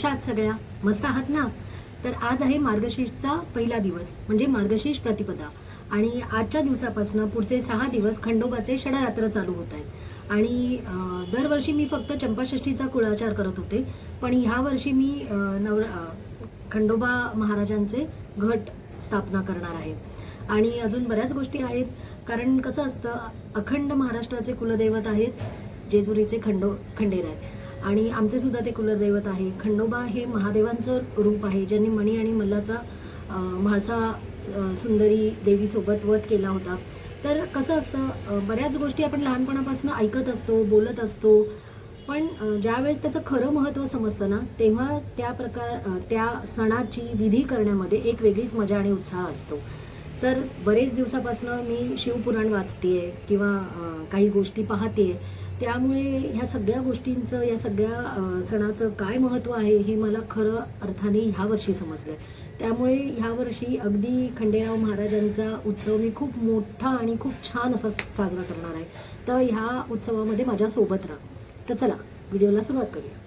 कशा आहात सगळ्या. मस्त आहात ना? तर आज आहे मार्गशीर्षचा पहिला दिवस म्हणजे मार्गशीर्ष प्रतिपदा. आणि आजच्या दिवसापासून पुढचे सहा दिवस खंडोबाचे षडरात्र चालू होत आहेत. आणि दरवर्षी मी फक्त चंपाषष्ठीचा कुळाचार करत होते. पण ह्या वर्षी मी नव खंडोबा महाराजांचे घट स्थापना करणार आहे. आणि अजून बऱ्याच गोष्टी आहेत. कारण कसं असतं अखंड महाराष्ट्राचे कुलदैवत आहेत जेजुरीचे खंडो खंडेराय. आणि आमचे सुद्धा ते कुलदैवत आहे. खंडोबा हे महादेवांचं रूप आहे ज्यांनी मणी आणि मल्लाचा म्हाळसा सुंदरी देवीसोबत वध केला होता. तर कसं असतं बऱ्याच गोष्टी आपण लहानपणापासून ऐकत असतो बोलत असतो पण ज्यावेळेस त्याचं खरं महत्त्व समजतं ना तेव्हा त्या प्रकार त्या सणाची विधी करण्यामध्ये एक वेगळीच मजा आणि उत्साह असतो. तर बरेच दिवसापासून मी शिवपुराण वाचते आहे किंवा काही गोष्टी पाहते आहे त्यामुळे ह्या सगळ्या गोष्टींचं या सगळ्या सणाचं काय महत्त्व आहे हे मला खरं अर्थाने ह्या वर्षी समजलं त्यामुळे ह्या वर्षी अगदी खंडेराव महाराजांचा उत्सव मी खूप मोठा आणि खूप छान असा साजरा करणार आहे. तर ह्या उत्सवामध्ये माझ्यासोबत राहा. तर चला व्हिडिओला सुरुवात करूया.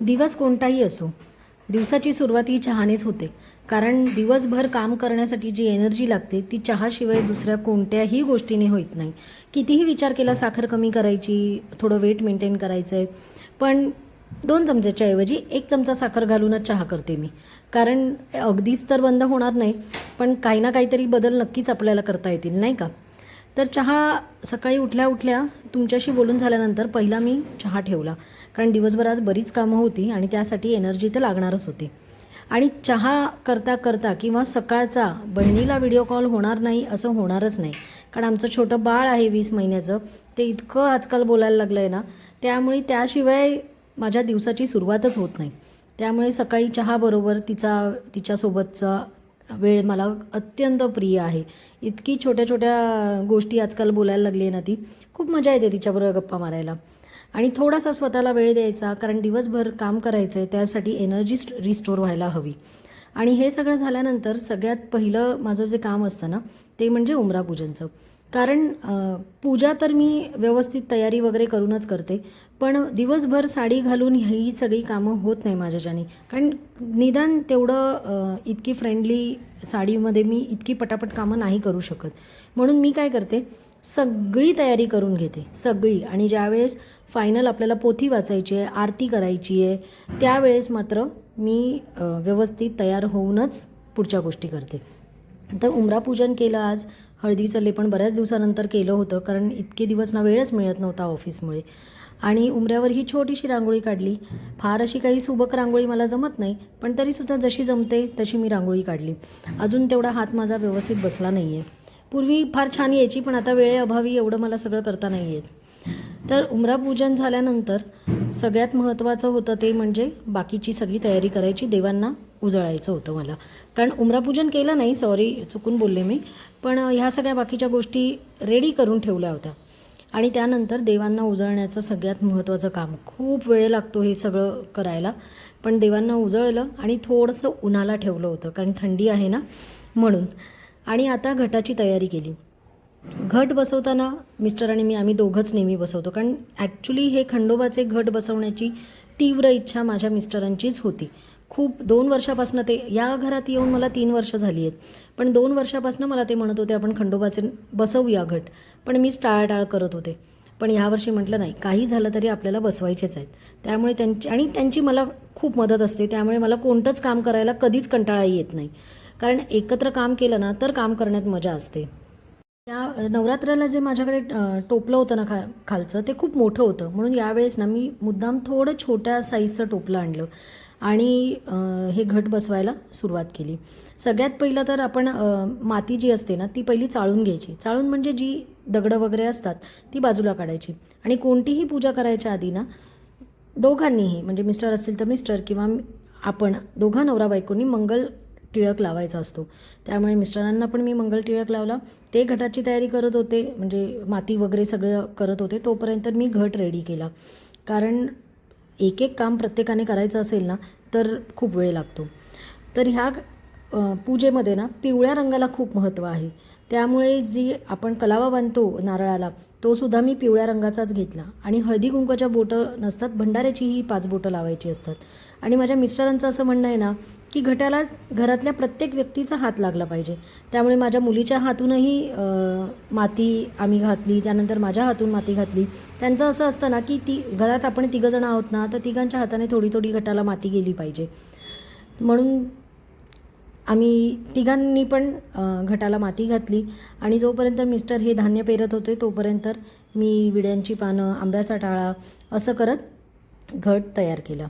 दिवस कोणताही असो दिवसाची सुरुवात ही चहानेच होते. कारण दिवसभर काम करण्यासाठी जी एनर्जी लागते ती चहाशिवाय दुसऱ्या कोणत्याही गोष्टीने होत नाही. कितीही विचार केला साखर कमी करायची थोडं वेट मेंटेन करायचं आहे पण दोन चमच्याच्या ऐवजी एक चमचा साखर घालूनच चहा करते मी. कारण अगदीच तर बंद होणार नाही पण काही ना काहीतरी बदल नक्कीच आपल्याला करता येतील नाही का? तर चहा सकाळी उठल्या उठल्या तुमच्याशी बोलून झाल्यानंतर पहिला मी चहा ठेवला. कारण दिवसभर आज बरीच कामं होती आणि त्यासाठी एनर्जी तर लागणारच होती. आणि चहा करता करता किंवा सकाळचा बहिणीला व्हिडिओ कॉल होणार नाही असं होणारच नाही. कारण आमचं छोटं बाळ आहे वीस महिन्याचं ते इतकं आजकाल बोलायला लागलं आहे ना त्यामुळे त्याशिवाय माझ्या दिवसाची सुरुवातच होत नाही. त्यामुळे सकाळी चहाबरोबर तिचा तिच्यासोबतचा वेळ मला अत्यंत प्रिय आहे. इतकी छोट्या छोट्या गोष्टी आजकाल बोलायला लागली आहे ना ती खूप मजा येते तिच्याबरोबर गप्पा मारायला. आणि थोडासा स्वतःला वेळ द्यायचा कारण दिवसभर काम करायचं आहे त्यासाठी एनर्जी रिस्टोर व्हायला हवी. आणि हे सगळं झाल्यानंतर सगळ्यात पहिलं माझं जे काम असतं ना ते म्हणजे उमरा पूजनचं कारण पूजा तर मी व्यवस्थित तयारी वगैरे करूनच करते पण दिवसभर साडी घालून ही सगळी कामं होत नाही माझ्याच्याने. कारण निदान तेवढं इतकी फ्रेंडली साडीमध्ये मी इतकी पटापट कामं नाही करू शकत. म्हणून मी काय करते सगळी तयारी करून घेते सगळी. आणि ज्यावेळेस फायनल आपल्याला पोथी वाचायची आहे आरती करायची आहे त्यावेळेस मात्र मी व्यवस्थित तयार होऊनच पुढच्या गोष्टी करते. तर उमरा पूजन केलं आज हळदीचं लेपण बऱ्याच दिवसानंतर केलं होतं कारण इतके दिवस ना वेळच मिळत नव्हता ऑफिसमुळे. आणि उमऱ्यावर ही छोटीशी रांगोळी काढली. फार अशी काही सुबक रांगोळी मला जमत नाही पण तरीसुद्धा जशी जमते तशी मी रांगोळी काढली. अजून तेवढा हात माझा व्यवस्थित बसला नाही आहे पूर्वी फार छान यायची पण आता वेळेअभावी एवढं मला सगळं करता नाही येत. तर उमरा पूजन झाल्यानंतर सगळ्यात महत्त्वाचं होतं ते म्हणजे बाकीची सगळी तयारी करायची देवांना उजळायचं होतं मला. कारण उमरापूजन केलं नाही सॉरी चुकून बोलले मी पण ह्या सगळ्या बाकीच्या गोष्टी रेडी करून ठेवल्या होत्या. आणि त्यानंतर देवांना उजळण्याचं सगळ्यात महत्त्वाचं काम. खूप वेळ लागतो हे सगळं करायला पण देवांना उजळलं आणि थोडंसं उन्हाला ठेवलं होतं कारण थंडी आहे ना म्हणून. आणि आता घटाची तयारी केली. घट बसवताना मिस्टर आणि मी आम्ही दोघंच नेहमी बसवतो. कारण ॲक्च्युली हे खंडोबाचे घट बसवण्याची तीव्र इच्छा माझ्या मिस्टरांचीच होती. खूप दोन वर्षापासून ते या घरात येऊन मला तीन वर्ष झाली आहेत. पण दोन वर्षापासून मला ते म्हणत होते आपण खंडोबाचे बसवूया घट. पण मीच टाळाटाळ करत होते. पण ह्यावर्षी म्हटलं नाही काही झालं तरी आपल्याला बसवायचेच आहेत. त्यामुळे त्यांची आणि त्यांची मला खूप मदत असते. त्यामुळे मला कोणतंच काम करायला कधीच कंटाळा येत नाही. कारण एकत्र काम केलं ना तर काम करण्यात मजा असते. त्या नवरात्राला जे माझ्याकडे टोपलं होतं ना खा खालचं ते खूप मोठं होतं. म्हणून यावेळेस ना मी मुद्दाम थोडं छोट्या साईजचं टोपलं आणलं. आणि हे घट बसवायला सुरुवात केली. सगळ्यात पहिलं तर आपण माती जी असते ना ती पहिली चाळून घ्यायची. चाळून म्हणजे जी दगडं वगैरे असतात ती बाजूला काढायची. आणि कोणतीही पूजा करायच्या आधी ना दोघांनीही म्हणजे मिस्टर असतील तर मिस्टर किंवा आपण दोघा नवरा बायकोनी मंगल टिळक लावायचा असतो. त्यामुळे मिस्टरांना पण मी मंगल टिळक लावला. ते घटाची तयारी करत होते म्हणजे माती वगैरे सगळं करत होते तोपर्यंत मी घट रेडी केला. कारण एक एक काम प्रत्येकाने करायचं असेल ना तर खूप वेळ लागतो. तर ह्या पूजेमध्ये ना पिवळ्या रंगाला खूप महत्त्व आहे. त्यामुळे जी आपण कलावा बांधतो नारळाला तो सुद्धा मी पिवळ्या रंगाचाच घेतला. आणि हळदी कुंकवाच्या बोटं नसतात भंडाऱ्याची ही पाच बोटं लावायची असतात. आणि माझ्या मिस्टरांचं असं म्हणणं आहे ना की घटाला घरातल्या प्रत्येक व्यक्तीचा हात लागला पाहिजे. त्यामुळे माझ्या मुलीच्या हातूनही माती आम्ही घातली त्यानंतर माझ्या हातून माती घातली. त्यांचं असं असतं ना की ती घरात आपण तिघंजणं आहोत ना तर तिघांच्या हाताने थोडी थोडी घटाला माती गेली पाहिजे. म्हणून आम्ही तिघांनी पण घटाला माती घातली आणि जोपर्यंत मिस्टर हे धान्य पेरत होते तोपर्यंत मी विड्यांची पानं आंब्याचा टाळा असं करत घट तयार केला.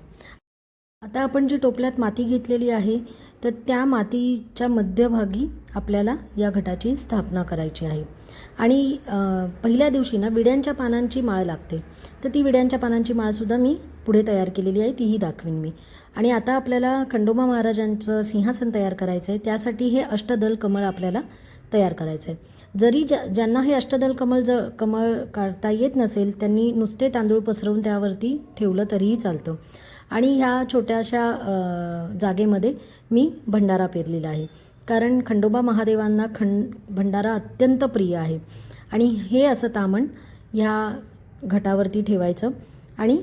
आता आपण जी टोपल्यात माती घेतलेली आहे तर त्या मातीच्या मध्यभागी आपल्याला या घटाची स्थापना करायची आहे. आणि पहिल्या दिवशी ना विड्यांच्या पानांची माळ लागते. तर ती विड्यांच्या पानांची माळसुद्धा मी पुढे तयार केलेली आहे तीही दाखवीन मी. आणि आता आपल्याला खंडोबा महाराजांचं सिंहासन तयार करायचं आहे त्यासाठी हे अष्टदल कमळ आपल्याला तयार करायचं आहे जरी ज्या ज्यांना हे अष्टदल कमळ ज कमळ काढता येत नसेल त्यांनी नुसते तांदूळ पसरवून त्यावरती ठेवलं तरीही चालतं. आणि ह्या छोट्याशा जागेमध्ये मी भंडारा पेरलेला आहे. कारण खंडोबा महादेवांना खंड भंडारा अत्यंत प्रिय आहे. आणि हे असं तामण ह्या घटावरती ठेवायचं आणि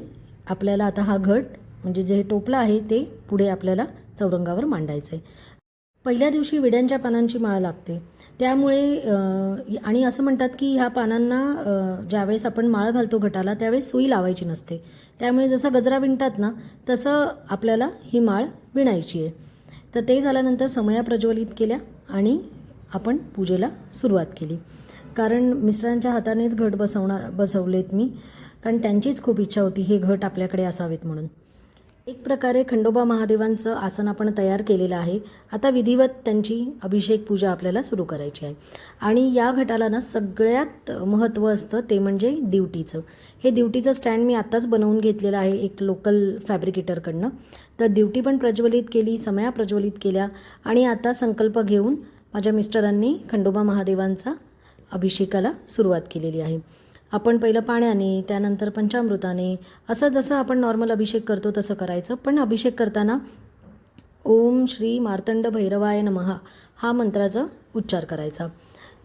आपल्याला आता हा घट म्हणजे जे टोपलं आहे ते पुढे आपल्याला चौरंगावर मांडायचं आहे पहिल्या दिवशी विड्यांच्या पानांची माळ लागते. त्यामुळे आणि असं म्हणतात की ह्या पानांना ज्यावेळेस आपण माळ घालतो घटाला त्यावेळेस सुई लावायची नसते. त्यामुळे जसा गजरा विणतात ना तसं आपल्याला ही माळ विणायची आहे. तर ते झाल्यानंतर समया प्रज्वलित केल्या आणि आपण पूजेला सुरुवात केली. कारण मिस्टरांच्या हातानेच घट बसवणार बसवलेत मी. कारण त्यांचीच खूप इच्छा होती हे घट आपल्याकडे असावेत म्हणून. एक प्रकारे खंडोबा महादेवांचं आसन आपण तयार केलेलं आहे. आता विधिवत त्यांची अभिषेक पूजा आपल्याला सुरू करायची आहे. आणि या घटाला ना सगळ्यात महत्त्व असतं ते म्हणजे दिवटीचं. हे दिवटीचं स्टँड मी आत्ताच बनवून घेतलेलं आहे एक लोकल फॅब्रिकेटरकडनं. तर दिवटी पण प्रज्वलित केली समया प्रज्वलित केल्या आणि आता संकल्प घेऊन माझ्या मिस्टरांनी खंडोबा महादेवांचा अभिषेकाला सुरुवात केलेली आहे. आपण पहिलं पाण्याने त्यानंतर पंचामृताने असं जसं आपण नॉर्मल अभिषेक करतो तसं करायचं. पण अभिषेक करताना ओम श्री मार्तंड भैरवाय नमः हा मंत्राचा उच्चार करायचा.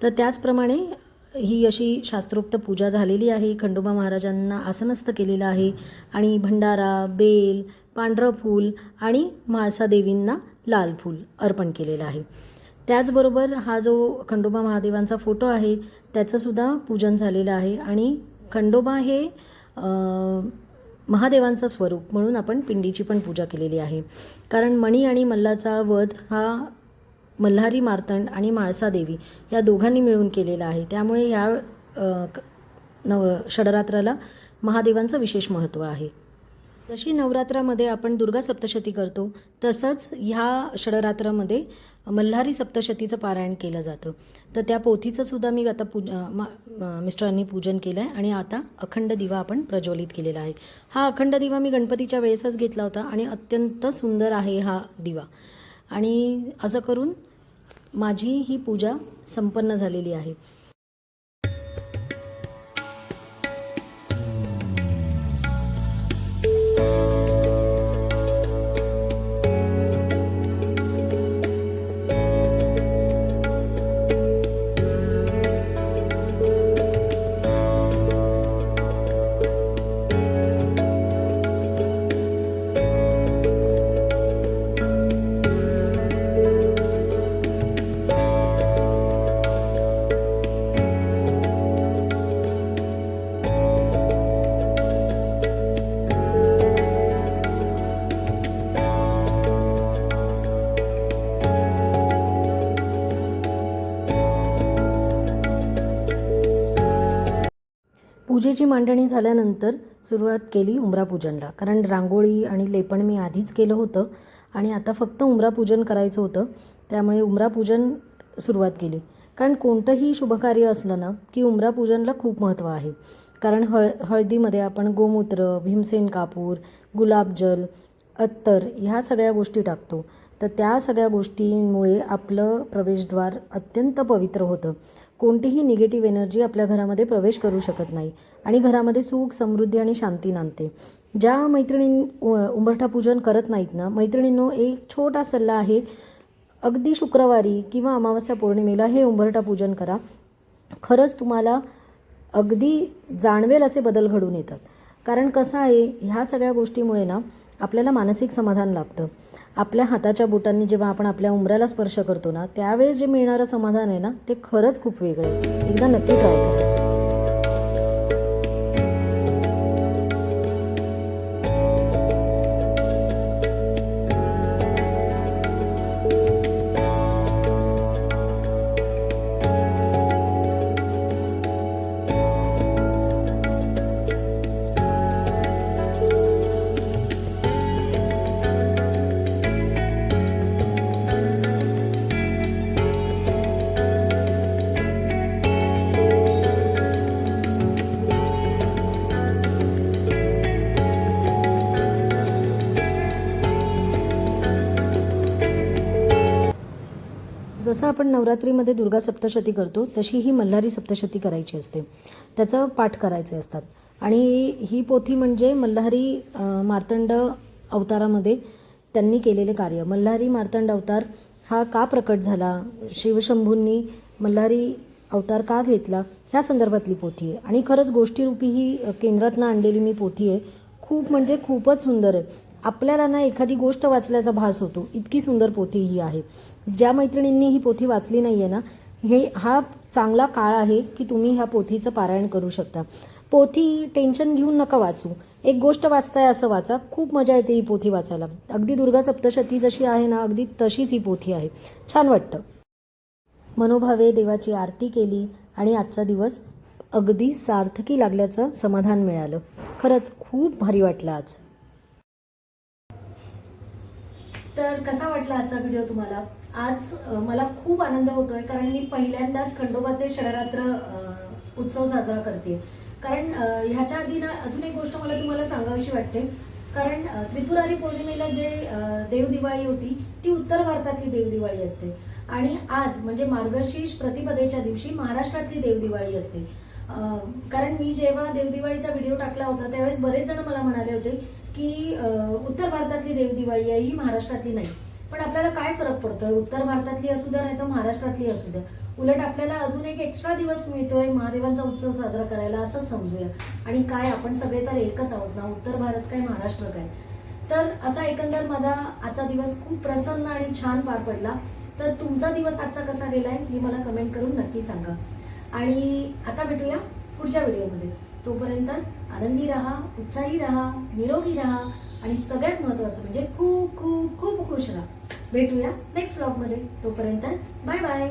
तर त्याचप्रमाणे ही अशी शास्त्रोक्त पूजा झालेली आहे. खंडोबा महाराजांना आसनस्थ केलेलं आहे. आणि भंडारा बेल पांढरं फूल आणि म्हाळसादेवींना लाल फूल अर्पण केलेलं आहे. त्याचबरोबर हा जो खंडोबा महादेवांचा फोटो आहे त्याचंसुद्धा पूजन झालेलं आहे आणि खंडोबा हे महादेवांचं स्वरूप म्हणून आपण पिंडीची पण पूजा केलेली आहे. कारण मणी आणि मल्लाचा वध हा मल्हारी मार्तंड आणि माळसा देवी या दोघांनी मिळून केलेला आहे. त्यामुळे या नव षडरात्राला महादेवांचं विशेष महत्त्व आहे. जशी नवरात्रामध्ये आपण दुर्गा सप्तशती करतो तसंच ह्या षडरात्रामध्ये मल्हारी सप्तशतीचं पारायण केलं जातं. तर त्या पोथीचं सुद्धा मी आता पूज मा- मिस्टरांनी पूजन केलं आहे आणि आता अखंड दिवा आपण प्रज्वलित केलेला आहे. हा अखंड दिवा मी गणपतीच्या वेळेसच घेतला होता आणि अत्यंत सुंदर आहे हा दिवा. आणि असं करून माझी ही पूजा संपन्न झालेली आहे. Bye. पूजेची मांडणी झाल्यानंतर सुरुवात केली उमरापूजनला. कारण रांगोळी आणि लेपण मी आधीच केलं होतं आणि आता फक्त उमरापूजन करायचं होतं त्यामुळे उमरापूजन सुरुवात केली. कारण कोणतंही शुभकार्य असलं ना की उमरापूजनला खूप महत्त्व आहे. कारण हळ हळदीमध्ये आपण गोमूत्र भीमसेन कापूर गुलाबजल अत्तर ह्या सगळ्या गोष्टी टाकतो. तर त्या सगळ्या गोष्टींमुळे आपलं प्रवेशद्वार अत्यंत पवित्र होतं. कोणतीही निगेटिव्ह एनर्जी आपल्या घरामध्ये प्रवेश करू शकत नाही आणि घरामध्ये सुख समृद्धी आणि शांती नांदते. ज्या मैत्रिणी उंबरठा पूजन करत नाहीत ना मैत्रिणींनो एक छोटा सल्ला आहे अगदी शुक्रवारी किंवा अमावस्या पौर्णिमेला हे उंबरठा पूजन करा. खरंच तुम्हाला अगदी जाणवेल असे बदल घडून येतात. कारण कसं आहे ह्या सगळ्या गोष्टीमुळे ना आपल्याला मानसिक समाधान लाभतं. आपल्या हाताच्या बोटांनी जेव्हा आपण आपल्या उमऱ्याला स्पर्श करतो ना त्यावेळेस जे मिळणारं समाधान आहे ना ते खरंच खूप वेगळं आहे. एकदा नक्की ट्राय करा. जसं आपण नवरात्रीमध्ये दुर्गा सप्तशती करतो तशी ही मल्हारी सप्तशती करायची असते. त्याचं पाठ करायचे असतात. आणि ही पोथी म्हणजे मल्हारी मार्तंड अवतारामध्ये त्यांनी केलेले कार्य. मल्हारी मार्तंड अवतार हा का प्रकट झाला? शिवशंभूंनी मल्हारी अवतार का घेतला? ह्या संदर्भातली पोथी आहे. आणि खरंच गोष्टीरूपी ही केंद्रातनं आणलेली मी पोथी आहे. खूप म्हणजे खूपच सुंदर आहे. आपल्याला ना एखादी गोष्ट वाचल्याचा भास होतो. इतकी सुंदर पोथी ही आहे. ज्या मैत्रिणींनी ही पोथी वाचली नाही आहे ना हे हा चांगला काळ आहे की तुम्ही ह्या पोथीचं पारायण करू शकता. पोथी टेन्शन घेऊन नका वाचू. एक गोष्ट वाचताय असं वाचा. खूप मजा येते ही पोथी वाचायला. अगदी दुर्गा सप्तशती जशी आहे ना अगदी तशीच ही पोथी आहे. छान वाटतं. मनोभावे देवाची आरती केली आणि आजचा दिवस अगदी सार्थकी लागल्याचं समाधान मिळालं. खरंच खूप भारी वाटलं आज. तर कसा वाटला आजचा व्हिडिओ तुम्हाला? आज मला खूप आनंद होतोय कारण मी पहिल्यांदाच खंडोबाचे षडरात्र उत्सव साजरा करते कारण ह्याच्या आधी ना अजून एक गोष्ट मला तुम्हाला सांगावीशी वाटते. कारण त्रिपुरारी पौर्णिमेला जे देवदिवाळी होती ती उत्तर भारतातली देवदिवाळी असते. आणि आज म्हणजे मार्गशीर्ष प्रतिपदेच्या दिवशी महाराष्ट्रातली देवदिवाळी असते. कारण मी जेव्हा देवदिवाळीचा व्हिडिओ टाकला होता त्यावेळेस बरेच जण मला म्हणाले होते की उत्तर भारतातली देवदिवाळी आहे ही महाराष्ट्रातली नाही. पण आपल्याला काय फरक पडतोय? उत्तर भारतातली असू द्या नाही तर महाराष्ट्रातली असू द्या. उलट आपल्याला अजून एक एक्स्ट्रा दिवस मिळतोय महादेवांचा उत्सव साजरा करायला असंच समजूया. आणि काय आपण सगळे तर एकच आहोत ना? उत्तर भारत काय महाराष्ट्र काय? तर असा एकंदर माझा आजचा दिवस खूप प्रसन्न आणि छान पार पडला. तर तुमचा दिवस आजचा कसा गेलाय हे मला कमेंट करून नक्की सांगा. आणि आता भेटूया पुढच्या व्हिडिओमध्ये तोपर्यंत आनंदी राहा उत्साही राहा निरोगी राहा. आणि सगळ्यात महत्त्वाचं म्हणजे खूप खूप खूप खुश राहा. भेटूया नेक्स्ट ब्लॉगमध्ये तोपर्यंत बाय बाय